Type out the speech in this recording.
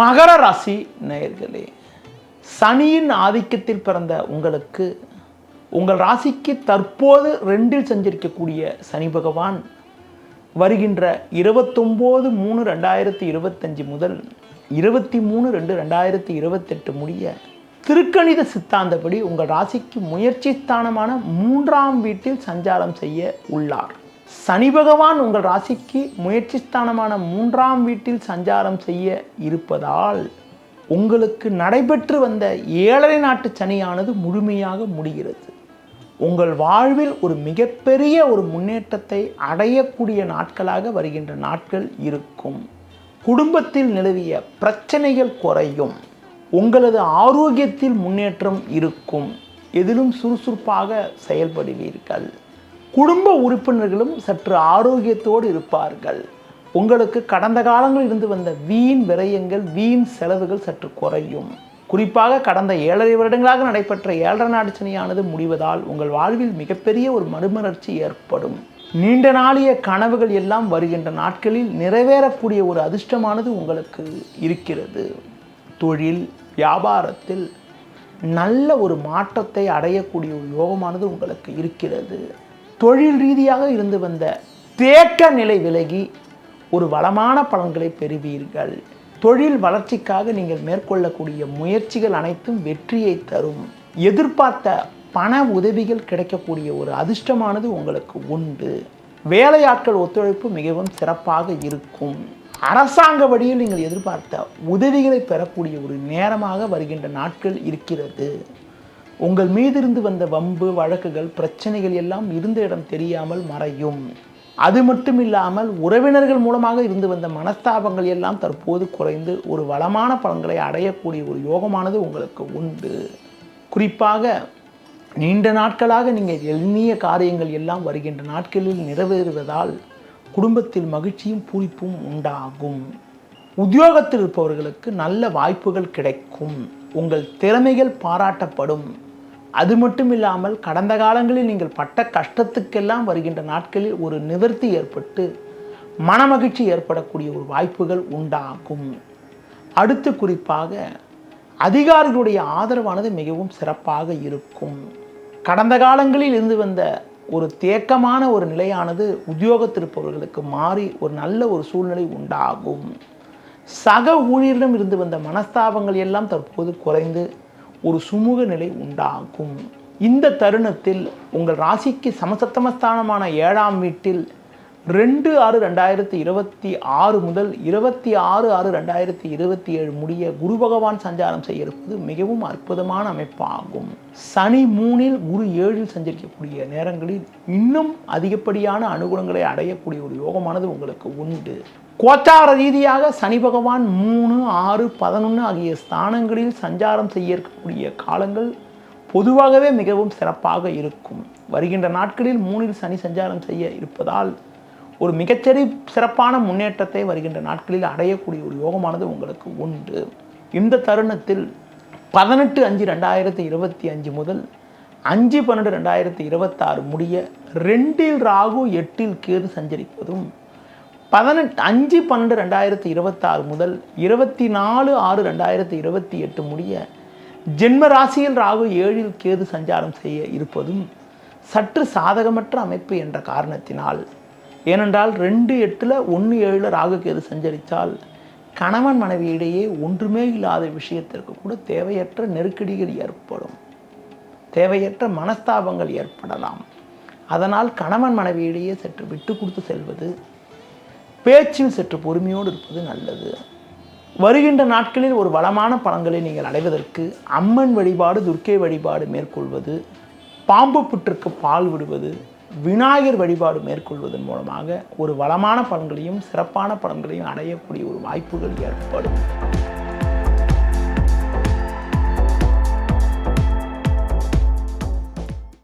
மகர ராசி நேயர்களே சனியின் ஆதிக்கத்தில் பிறந்த உங்களுக்கு உங்கள் ராசிக்கு தற்போது ரெண்டில் சஞ்சரிக்கக்கூடிய சனி பகவான் வருகின்ற இருபத்தொம்போது மூணு ரெண்டாயிரத்தி இருபத்தஞ்சு முதல் இருபத்தி மூணு ரெண்டு ரெண்டாயிரத்தி இருபத்தெட்டு முடிய திருக்கணித சித்தாந்தப்படி உங்கள் ராசிக்கு முயற்சி ஸ்தானமான மூன்றாம் வீட்டில் சஞ்சாரம் செய்ய உள்ளார். சனி பகவான் உங்கள் ராசிக்கு முயற்சி ஸ்தானமான மூன்றாம் வீட்டில் சஞ்சாரம் செய்ய இருப்பதால் உங்களுக்கு நடைபெற்று வந்த ஏழரை நாட்டு சனியானது முழுமையாக முடிகிறது. உங்கள் வாழ்வில் ஒரு மிகப்பெரிய ஒரு முன்னேற்றத்தை அடையக்கூடிய நாட்களாக வருகின்ற நாட்கள் இருக்கும். குடும்பத்தில் நிலவிய பிரச்சனைகள் குறையும். உங்களது ஆரோக்கியத்தில் முன்னேற்றம் இருக்கும். எதிலும் சுறுசுறுப்பாக செயல்படுவீர்கள். குடும்ப உறுப்பினர்களும் சற்று ஆரோக்கியத்தோடு இருப்பார்கள். உங்களுக்கு கடந்த காலங்களில் இருந்து வந்த வீண் விரயங்கள் வீண் செலவுகள் சற்று குறையும். குறிப்பாக கடந்த ஏழரை வருடங்களாக நடைபெற்ற ஏழரை நாடு சனியானது முடிவதால் உங்கள் வாழ்வில் மிகப்பெரிய ஒரு மறுமலர்ச்சி ஏற்படும். நீண்ட நாளிய கனவுகள் எல்லாம் வருகின்ற நாட்களில் நிறைவேறக்கூடிய ஒரு அதிர்ஷ்டமானது உங்களுக்கு இருக்கிறது. தொழில் வியாபாரத்தில் நல்ல ஒரு மாற்றத்தை அடையக்கூடிய ஒரு யோகமானது உங்களுக்கு இருக்கிறது. தொழில் ரீதியாக இருந்து வந்த தேக்க நிலை விலகி ஒரு வளமான பலன்களை பெறுவீர்கள். தொழில் வளர்ச்சிக்காக நீங்கள் மேற்கொள்ளக்கூடிய முயற்சிகள் அனைத்தும் வெற்றியை தரும். எதிர்பார்த்த பண உதவிகள் கிடைக்கக்கூடிய ஒரு அதிர்ஷ்டமானது உங்களுக்கு உண்டு. வேலையாட்கள் ஒத்துழைப்பு மிகவும் சிறப்பாக இருக்கும். அரசாங்க வழியில் நீங்கள் எதிர்பார்த்த உதவிகளை பெறக்கூடிய ஒரு நேரமாக வருகின்ற நாட்கள் இருக்கிறது. உங்கள் மீதிருந்து வந்த வம்பு வழக்குகள் பிரச்சனைகள் எல்லாம் இருந்த இடம் தெரியாமல் மறையும். அது மட்டும் இல்லாமல் உறவினர்கள் மூலமாக இருந்து வந்த மனஸ்தாபங்கள் எல்லாம் தற்போது குறைந்து ஒரு வளமான பலன்களை அடையக்கூடிய ஒரு யோகமானது உங்களுக்கு உண்டு. குறிப்பாக நீண்ட நாட்களாக நீங்கள் எண்ணிய காரியங்கள் எல்லாம் வருகின்ற நாட்களில் நிறைவேறுவதால் குடும்பத்தில் மகிழ்ச்சியும் பூரிப்பும் உண்டாகும். உத்தியோகத்தில் இருப்பவர்களுக்கு நல்ல வாய்ப்புகள் கிடைக்கும். உங்கள் திறமைகள் பாராட்டப்படும். அது மட்டும் இல்லாமல் கடந்த காலங்களில் நீங்கள் பட்ட கஷ்டத்துக்கெல்லாம் வருகின்ற நாட்களில் ஒரு நிவர்த்தி ஏற்பட்டு மனமகிழ்ச்சி ஏற்படக்கூடிய ஒரு வாய்ப்புகள் உண்டாகும். அடுத்து குறிப்பாக அதிகாரிகளுடைய ஆதரவானது மிகவும் சிறப்பாக இருக்கும். கடந்த காலங்களில் இருந்து வந்த ஒரு தேக்கமான ஒரு நிலையானது உத்தியோகத்திருப்பவர்களுக்கு மாறி ஒரு நல்ல ஒரு சூழ்நிலை உண்டாகும். சக ஊழியரிடம் இருந்து வந்த மனஸ்தாபங்கள் எல்லாம் தற்போது குறைந்து ஒரு சுமூக நிலை உண்டாகும். இந்த தருணத்தில் உங்கள் ராசிக்கு சமசத்தமஸ்தானமான ஏழாம் வீட்டில் ரெண்டு ஆறு ரெண்டாயிரத்தி இருபத்தி ஆறு முதல் இருபத்தி ஆறு ஆறு ரெண்டாயிரத்தி இருபத்தி ஏழு முடிய குரு பகவான் சஞ்சாரம் செய்ய இருப்பது மிகவும் அற்புதமான அமைப்பாகும். சனி மூணில் குரு ஏழில் சஞ்சரிக்கக்கூடிய நேரங்களில் இன்னும் அதிகப்படியான அனுகூலங்களை அடையக்கூடிய ஒரு யோகமானது உங்களுக்கு உண்டு. கோச்சார ரீதியாக சனி பகவான் மூணு ஆறு பதினொன்று ஆகிய ஸ்தானங்களில் சஞ்சாரம் செய்ய இருக்கக்கூடிய காலங்கள் பொதுவாகவே மிகவும் சிறப்பாக இருக்கும். வருகின்ற நாட்களில் மூணில் சனி சஞ்சாரம் செய்ய இருப்பதால் ஒரு மிகச்சரி சிறப்பான முன்னேற்றத்தை வருகின்ற நாட்களில் அடையக்கூடிய ஒரு யோகமானது உங்களுக்கு உண்டு. இந்த தருணத்தில் பதினெட்டு அஞ்சு ரெண்டாயிரத்தி இருபத்தி அஞ்சு முதல் அஞ்சு பன்னெண்டு ரெண்டாயிரத்தி இருபத்தாறு முடிய ரெண்டில் ராகு எட்டில் கேது சஞ்சரிப்பதும் பதினெட்டு அஞ்சு பன்னெண்டு ரெண்டாயிரத்தி இருபத்தாறு முதல் இருபத்தி நாலு ஆறு ரெண்டாயிரத்தி இருபத்தி எட்டு முடிய ஜென்ம ராசியில் ராகு ஏழில் கேது சஞ்சாரம் செய்ய இருப்பதும் சற்று சாதகமற்ற அமைப்பு என்ற காரணத்தினால் ஏனென்றால் ரெண்டு எட்டில் ஒன்று ஏழில் ராகுக்கேது சஞ்சரித்தால் கணவன் மனைவி இடையே ஒன்றுமே இல்லாத விஷயத்திற்கு கூட தேவையற்ற நெருக்கடிகள் ஏற்படும். தேவையற்ற மனஸ்தாபங்கள் ஏற்படலாம். அதனால் கணவன் மனைவியிடையே சற்று விட்டு கொடுத்து செல்வது பேச்சில் சற்று பொறுமையோடு இருப்பது நல்லது. வருகின்ற நாட்களில் ஒரு வளமான பலன்களை நீங்கள் அடைவதற்கு அம்மன் வழிபாடு துர்க்கை வழிபாடு மேற்கொள்வது பாம்பு புற்றுக்கு பால் விடுவது விநாயகர் வழிபாடு மேற்கொள்வதன் மூலமாக ஒரு வளமான பலன்களையும் சிறப்பான பலன்களையும் அடையக்கூடிய ஒரு வாய்ப்புகள் ஏற்படும்.